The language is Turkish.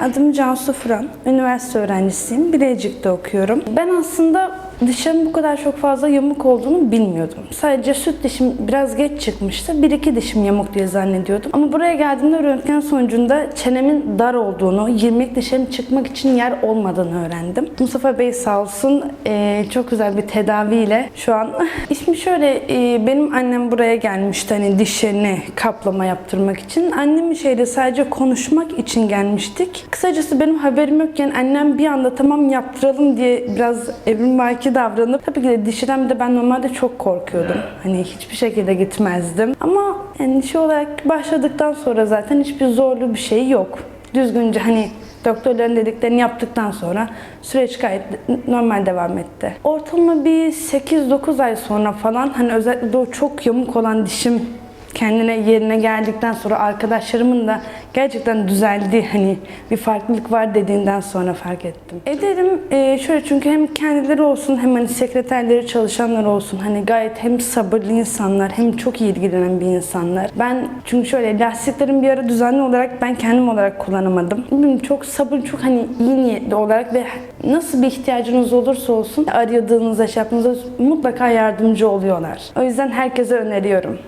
Adım Cansu Fıran. Üniversite öğrencisiyim. Bilecik'te okuyorum. Ben aslında dişimin bu kadar çok fazla yamuk olduğunu bilmiyordum. Sadece süt dişim biraz geç çıkmıştı. Bir iki dişim yamuk diye zannediyordum. Ama buraya geldiğimde röntgen sonucunda çenemin dar olduğunu, 20 dişlerim çıkmak için yer olmadığını öğrendim. Mustafa Bey sağ olsun eee, çok güzel bir tedaviyle şu an. İsmi şöyle, eee, benim annem buraya gelmişti hani dişlerini kaplama yaptırmak için. Annemin şeyde sadece konuşmak için gelmiştik. Kısacası benim haberim yokken annem bir anda tamam yaptıralım diye biraz evrimvaki davranıp tabii ki de dişiden de ben normalde çok korkuyordum. Hani hiçbir şekilde gitmezdim. Ama yani şey olarak başladıktan sonra zaten hiçbir zorlu bir şey yok. Düzgünce hani Doktorların dediklerini yaptıktan sonra süreç gayet normal devam etti. Ortalama bir 8-9 ay sonra falan hani özellikle o çok yamuk olan dişim kendine yerine geldikten sonra arkadaşlarımın da gerçekten düzeldi hani bir farklılık var dediğinden sonra fark ettim. Ederim e, şöyle çünkü hem kendileri olsun hem hani sekreterleri çalışanlar olsun hani gayet hem sabırlı insanlar hem çok iyi ilgilenen bir insanlar. Ben çünkü şöyle lastiklerin bir ara düzenli olarak ben kendim olarak kullanamadım. Bilmiyorum, çok sabır çok hani iyi niyetli olarak ve nasıl bir ihtiyacınız olursa olsun aradığınızda şey yaptığınızda mutlaka yardımcı oluyorlar. O yüzden herkese öneriyorum.